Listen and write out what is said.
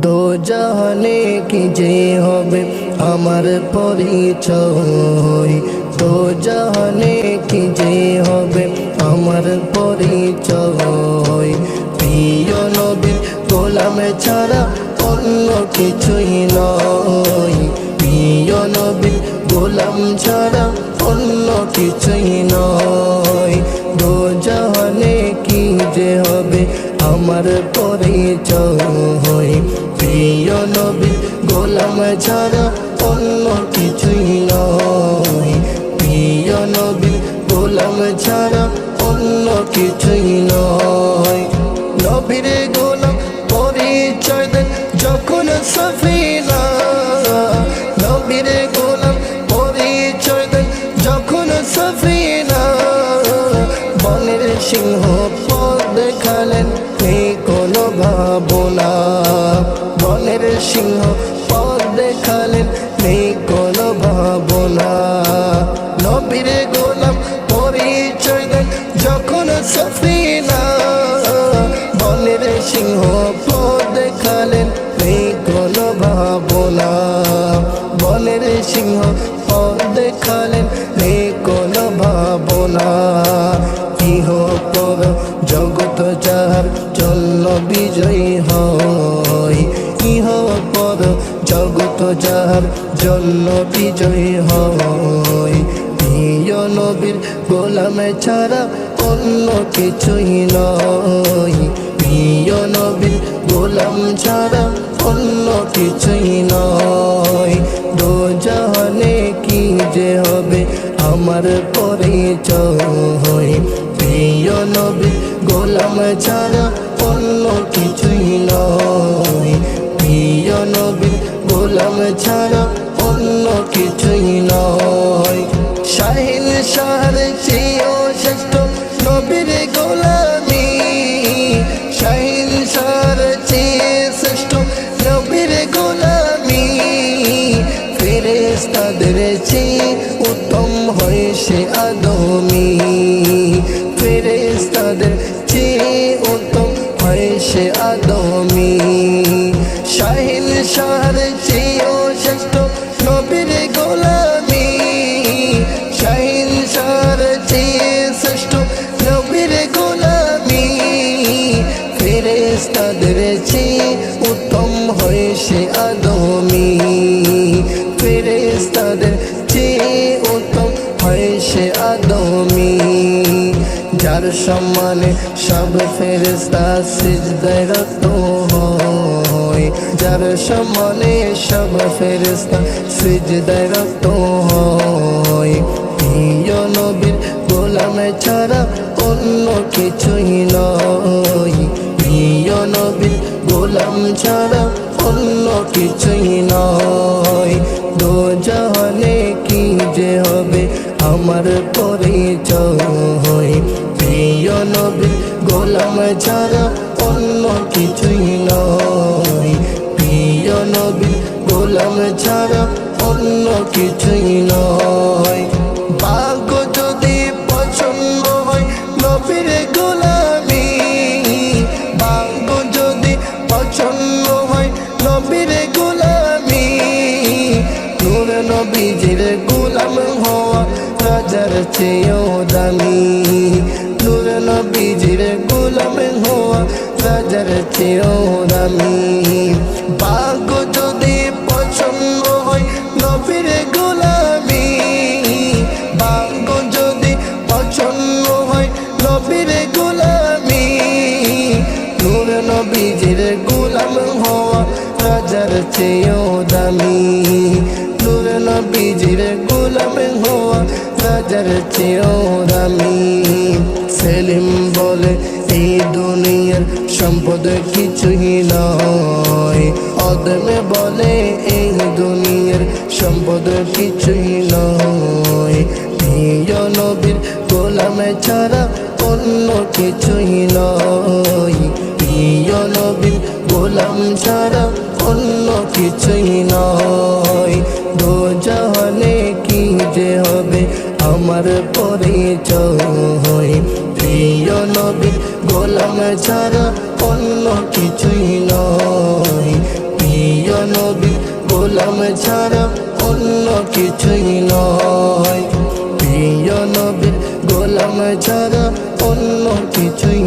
দো জাহানে কি যে হবে আমার পরিচয়? দো জাহানে কি যে হবে আমার পরিচয়? প্রিয় নবীর গোলামে ছাড়া অন্য কিছুই নয়। প্রিয় নবীর গোলাম ছাড়া অন্য কিছুই নয়। দো জাহানে কি যে হবে আমার পরিচয়? গোলাম ছাড়া অন্য কিছুই নয়। প্রিয় নবী, গোলাম ছাড়া অন্য কিছুই নয়। নবীর গোলাম পরিচয় দেন যখন সফিনা। নবীর গোলাম পরিচয় দেন যখন সফিনা। বনের সিংহ পদ দেখালেন নেই কোনো ভাবনা। বনের সিংহ বনের সিংহ পদ দেখালেন নেই ভাবনা। বনের সিংহ পদ দেখালেন নেই কোনো ভাবনা জগত যার জন্য বিজয়ী হয়। ইহ জগত যার জন্য বিজয়ী হয়। প্রিয় নবীর গোলামে ছাড়া অন্য কিছুই নয়। প্রিয় নবীর গোলাম ছাড়া অন্য কিছুই নয়। দো জাহানে কি যে হবে আমার পরিচয়। প্রিয় নবীর গোলাম ছাড়া অন্য কিছুই নয়। প্রিয় নবীর গোলাম ছাড়া অন্য কিছুই নয়। শাহিন শাহর চেয়েও শ্রেষ্ঠ গোলামি শাহিন শাহর চেয়ে শ্রেষ্ঠ নবীর গোলামি। ফেরেস্তাদের চেয়ে উত্তম হয় সে আদমি। ফেরেস্তাদের চেয়ে উত্তম হয় সে আদমি। শাহিন শাহর চেয়েও শ্রেষ্ঠ চেয়ে উত্তম হয় সে আদমি। ফেরেস্তাদের চেয়ে উত্তম হয় সে আদমি। যার সম্মানে সব ফেরেস্তা সিজদায় রত হয়, যার সম্মানে সব ফেরেস্তা সিজদায় রত হয়। প্রিয় নবীর গোলামে ছাড়া অন্য কিছুই নয়। ছাড়া অন্য কিছুই নয়। দো জাহানে কি যে হবে আমার পরিচয়। প্রিয় নবীর গোলাম ছাড়া অন্য কিছুই নয়। প্রিয় নবীর গোলাম ছাড়া অন্য কিছুই নয়। রাজার চেয়েও দামি। নূর নবীজির গোলাম হওয়া রাজার চেয়েও দামি। ভাগ্য যদি পছন্দ হয় নবীর গোলামি ভাগ্য যদি পছন্দ হয় নবীর গোলামি, নূর নবীজির গোলাম হওয়া রাজার চেয়েও রাজার চেয়েও দামি সেলিম বলে এই দুনিয়ার সম্পদ কিছুই নয় অদমে বলে এই দুনিয়ার সম্পদ কিছুই নয় প্রিয় নবীর গোলামে ছাড়া অন্য কিছুই নয় নবীর গোলাম ছাড়া অন্য কিছুই নয় দো যে হবে আমার পরিচয়। প্রিয় নবীর গোলাম ছাড়া অন্য কিছুই নয়। প্রিয় নবী, গোলাম ছাড়া অন্য কিছুই নয়। প্রিয় নবীর গোলাম ছাড়া অন্য কিছুই